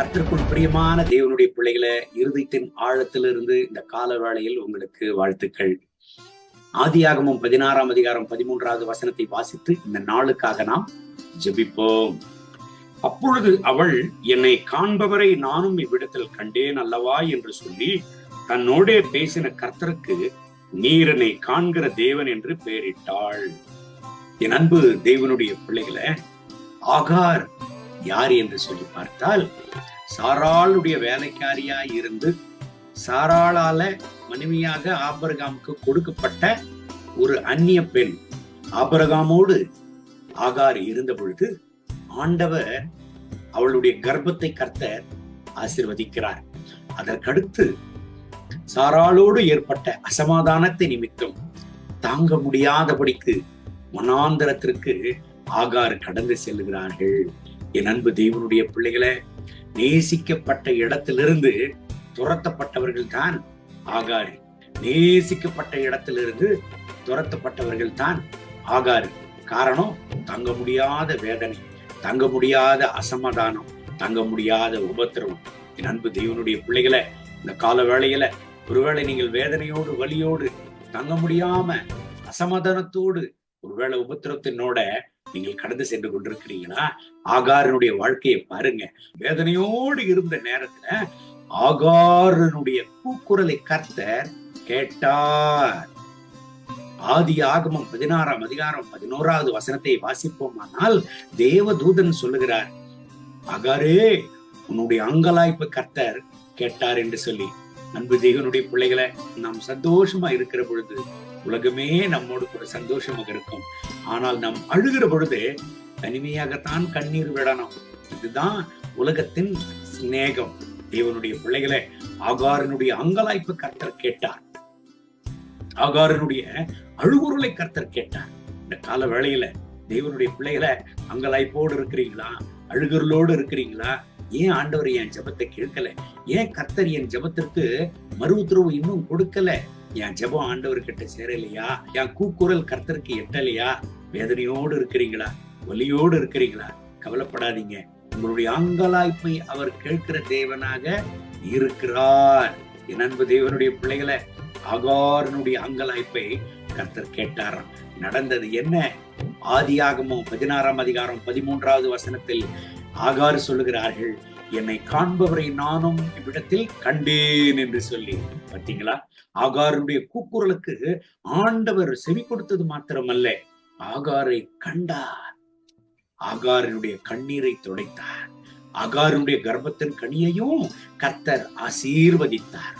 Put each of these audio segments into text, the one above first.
கத்திற்குள் பிரியமான தேவனுடைய பிள்ளைகளை இருதயத்தின் ஆழத்திலிருந்து இந்த கால வேளையில் உங்களுக்கு வாழ்த்துக்கள். ஆதியாகமும் பதினாறாம் அதிகாரம் பதிமூன்றாவது வசனத்தை வாசித்து இந்த நாளுக்காக நாம் ஜெபிப்போம். அப்பொழுது அவள் என்னை காண்பவரை நானும் இவ்விடத்தில் கண்டேன் அல்லவா? என்று சொல்லி தன்னோடே பேசின கர்த்தருக்கு நீரனை காண்கிற தேவன் என்று பெயரிட்டாள். என் அன்பு தேவனுடைய பிள்ளைகளை ஆகார் யார் என்று சொல்லி பார்த்தால் சாராளுடைய வேலைக்காரியா இருந்து சாராளால மனைவியாக ஆபரகாமுக்கு கொடுக்கப்பட்ட ஒரு அந்நிய பெண் ஆபரகாமோடு ஆகார் இருந்த பொழுது ஆண்டவர் அவளுடைய கர்ப்பத்தை கர்த்தர் ஆசிர்வதிக்கிறார். அதற்கடுத்து சாராளோடு ஏற்பட்ட அசமாதானத்தை நிமித்தம் தாங்க முடியாதபடிக்கு மனாந்தரத்திற்கு ஆகார் கடந்து செல்கிறார்கள் என் அன்பு தெய்வனுடைய பிள்ளைகளை நேசிக்கப்பட்ட இடத்திலிருந்து துரத்தப்பட்டவர்கள் தான் ஆகாறு நேசிக்கப்பட்ட இடத்திலிருந்து துரத்தப்பட்டவர்கள் தான் ஆகாறு காரணம் தங்க முடியாத வேதனை தங்க முடியாத அசமாதானம் தங்க முடியாத உபத்திரவம். என் அன்பு தெய்வனுடைய பிள்ளைகளை இந்த கால வேளையில ஒருவேளை நீங்கள் வேதனையோடு வலியோடு தங்க முடியாம அசமாதானத்தோடு ஒருவேளை உபத்திரத்தினோட நீங்கள் கடந்து சென்று கொண்டிருக்கிறீங்களா ஆகாரனுடைய வாழ்க்கையை பாருங்க. வேதனையோடு இருந்த நேரத்துல ஆகாரனுடைய கூக்குரலை கர்த்தர் கேட்டார். ஆதி ஆகமம் பதினாறாம் அதிகாரம் பதினோராவது வசனத்தை வாசிப்போமானால் தேவதூதன் சொல்லுகிறார் அகாரே உன்னுடைய அங்கலாய்ப்பு கர்த்தர் கேட்டார் என்று சொல்லி. அன்பு தேவனுடைய பிள்ளைகளை நாம் சந்தோஷமா இருக்கிற பொழுது உலகமே நம்மோடு கூட சந்தோஷமாக இருக்கும். ஆனால் நாம் அழுகிற பொழுது தனிமையாகத்தான் கண்ணீர் விடணும். இதுதான் உலகத்தின் சிநேகம். தேவனுடைய பிள்ளைகளை ஆகாரனுடைய அங்கலாய்ப்பு கர்த்தர் கேட்டார். ஆகாரனுடைய அழுகுரலை கர்த்தர் கேட்டார். இந்த கால வேளையில தேவனுடைய பிள்ளைகளை அங்கலாய்ப்போடு இருக்கிறீங்களா? அழுகுறலோடு இருக்கிறீங்களா? ஏன் ஆண்டவர் என் ஜபத்தை கேட்கல? ஏன் கர்த்தர் என் ஜபத்திற்கு மறு உத்தரவு இன்னும் கொடுக்கல? என் ஜபம் ஆண்டவர்கிட்ட சேரலையா? என் கூக்குரல் கர்த்தருக்கு எட்டலையா? வேதனையோடு இருக்கிறீங்களா? ஒலியோடு இருக்கிறீங்களா? கவலைப்படாதீங்க. உங்களுடைய அங்கலாய்ப்பை அவர் கேட்கிற தேவனாக இருக்கிறார். என் அன்பு தேவனுடைய பிள்ளைகளை அகாரனுடைய அங்கலாய்ப்பை கர்த்தர் கேட்டாராம் நடந்தது என்ன? ஆதியாகமும் பதினாறாம் அதிகாரம் பதிமூன்றாவது வசனத்தில் ஆகார் சொல்லுகிறார்கள் என்னை காண்பவரை நானும் இவ்விடத்தில் கண்டேன் என்று சொல்லி. பார்த்தீங்களா? ஆகாருடைய கூக்குரலுக்கு ஆண்டவர் செவி கொடுத்தது மாத்திரமல்ல ஆகாரை கண்டார். ஆகாரனுடைய கண்ணீரை துடைத்தார். ஆகாருடைய கர்ப்பத்தின் கனியையும் கர்த்தர் ஆசீர்வதித்தார்.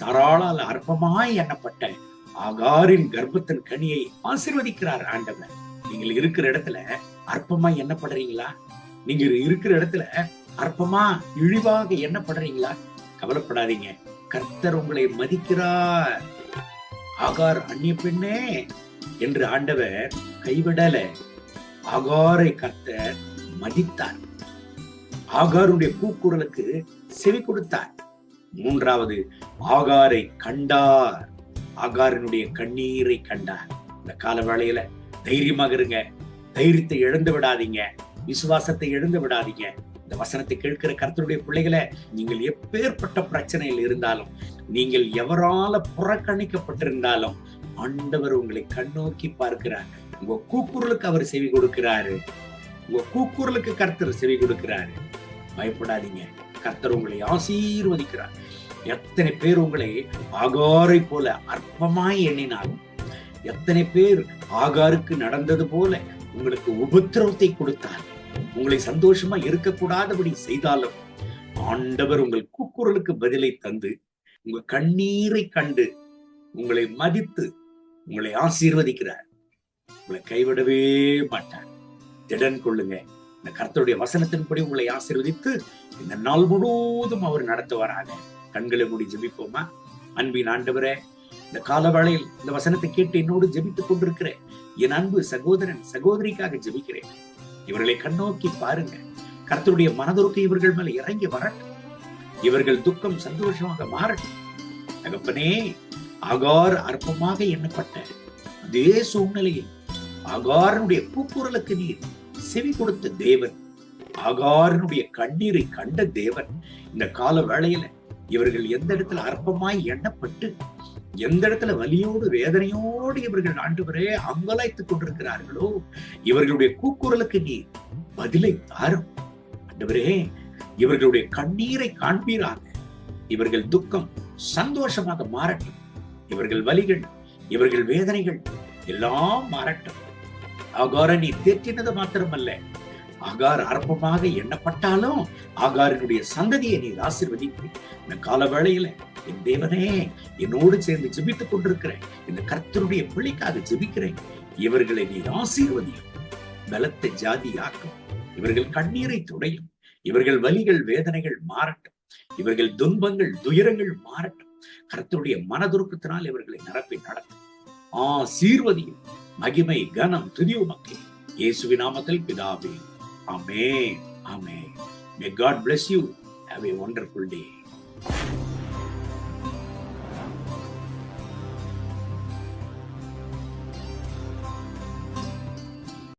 சாராளால் அற்பமாய் எண்ணப்பட்ட ஆகாரின் கர்ப்பத்தின் கனியை ஆசீர்வதிக்கிறார் ஆண்டவர். நீங்கள் இருக்கிற இடத்துல அற்பமா எண்ணப்படுறீங்களா? நீங்க இருக்கிற இடத்துல அற்பமா இழிவாக என்ன பண்றீங்களா கவலைப்படாதீங்க. கர்த்தர் உங்களை மதிக்கிறார். ஆகார் அந்நிய பெண்ணே என்று ஆண்டவர் கைவிடல. ஆகாரை கர்த்தர் மதித்தார். ஆகாருடைய கூக்குரலுக்கு செவி கொடுத்தார். மூன்றாவது ஆகாரை கண்டார். ஆகாரினுடைய கண்ணீரை கண்டார். இந்த கால வேளையில தைரியமாக இருங்க. தைரியத்தை இழந்து விடாதீங்க. விசுவாசத்தை எழுந்து விடாதீங்க. இந்த வசனத்தை கேட்கிற கர்த்தருடைய பிள்ளைகளை நீங்கள் எப்பேற்பட்ட பிரச்சனையில் இருந்தாலும் நீங்கள் எவரால புறக்கணிக்கப்பட்டிருந்தாலும் ஆண்டவர் உங்களை கண்ணோக்கி பார்க்கிறார். உங்க கூக்குரலுக்கு அவர் செவி கொடுக்கிறாரு. உங்க கூக்குரலுக்கு கர்த்தர் செவி கொடுக்கிறாரு. பயப்படாதீங்க. கர்த்தர் உங்களை ஆசீர்வதிக்கிறார். எத்தனை பேர் உங்களை ஆகாரை போல அற்பமாய் எண்ணினாலும் எத்தனை பேர் ஆகாருக்கு நடந்தது போல உங்களுக்கு உபத்திரவத்தை கொடுத்தார். உங்களை சந்தோஷமா இருக்கக்கூடாதபடி செய்தாலும் ஆண்டவர் உங்கள் கூக்குரலுக்கு பதிலை தந்து உங்க கண்ணீரை கண்டு உங்களை மதித்து உங்களை ஆசீர்வதிக்கிறார். உங்களை கைவிடவே மாட்டார். திடன் கொள்ளுங்க. இந்த கர்த்தருடைய வசனத்தின்படி உங்களை ஆசீர்வதித்து இந்த நாள் முழுவதும் அவர் நடத்துவாராக. கண்களை மூடி ஜெபிப்போமா? அன்பின் ஆண்டவரே இந்த காலவேளையில் இந்த வசனத்தை கேட்டு என்னோடு ஜெபித்துக் கொண்டிருக்கிறேன் என் அன்பு சகோதரன் சகோதரிக்காக ஜெபிக்கிறேன். இவர்களை கண்ணோக்கி பாருங்க கர்த்தருடைய மனதுருக்கு இவர்கள் மேல இறங்கி வரட்டும். இவர்கள் துக்கம் சந்தோஷமாக மாறட்டும். தகப்பனே அகார் அற்பமாக எண்ணப்பட்ட அதே சூழ்நிலையில் அகாரனுடைய கூக்குரலுக்கு நீர் செவி கொடுத்த தேவன். அகாரனுடைய கண்ணீரை கண்ட தேவன். இந்த கால வேளையில இவர்கள் எந்த இடத்துல அற்பமாய் எண்ணப்பட்டு எந்த இடத்துல வலியோடு வேதனையோடு இவர்கள் ஆண்டவரே அங்கலாய்த்துக் கொண்டிருக்கிறார்களோ இவர்களுடைய கூக்குரலுக்கு நீ பதிலை தாரும். ஆண்டவரே இவர்களுடைய கண்ணீரை காண்பீராக. இவர்கள் துக்கம் சந்தோஷமாக மாறட்டும். இவர்கள் வலிகள் இவர்கள் வேதனைகள் எல்லாம் மாறட்டும். அகோர நீ தேற்றினது மாத்திரமல்ல. ஆகார் அற்பமாக எண்ணப்பட்டாலும் ஆகாரினுடைய சந்ததியை நீ ஆசிர்வதித்து இந்த கால வேளையில என் தேவனே என்னோடு சேர்ந்து ஜெபித்துக் கொண்டிருக்கிறேன். இந்த கர்த்தருடைய பிள்ளைக்காக ஜெபிக்கிறேன். இவர்களை நீ ஆசீர்வதியும் பலத்த ஜாதியாக்கும். இவர்கள் கண்ணீரை துடையும். இவர்கள் வலிகள் வேதனைகள் மாறட்டும். இவர்கள் துன்பங்கள் துயரங்கள் மாறட்டும். கர்த்தருடைய மனதுருக்கத்தினால் இவர்களை நிரப்பி நடத்தும். ஆசீர்வதியும் மகிமை கனம் துதி உமக்கு இயேசுவின் நாமத்தில் பிதாவே. Amen. Amen. May God bless you. Have a wonderful day.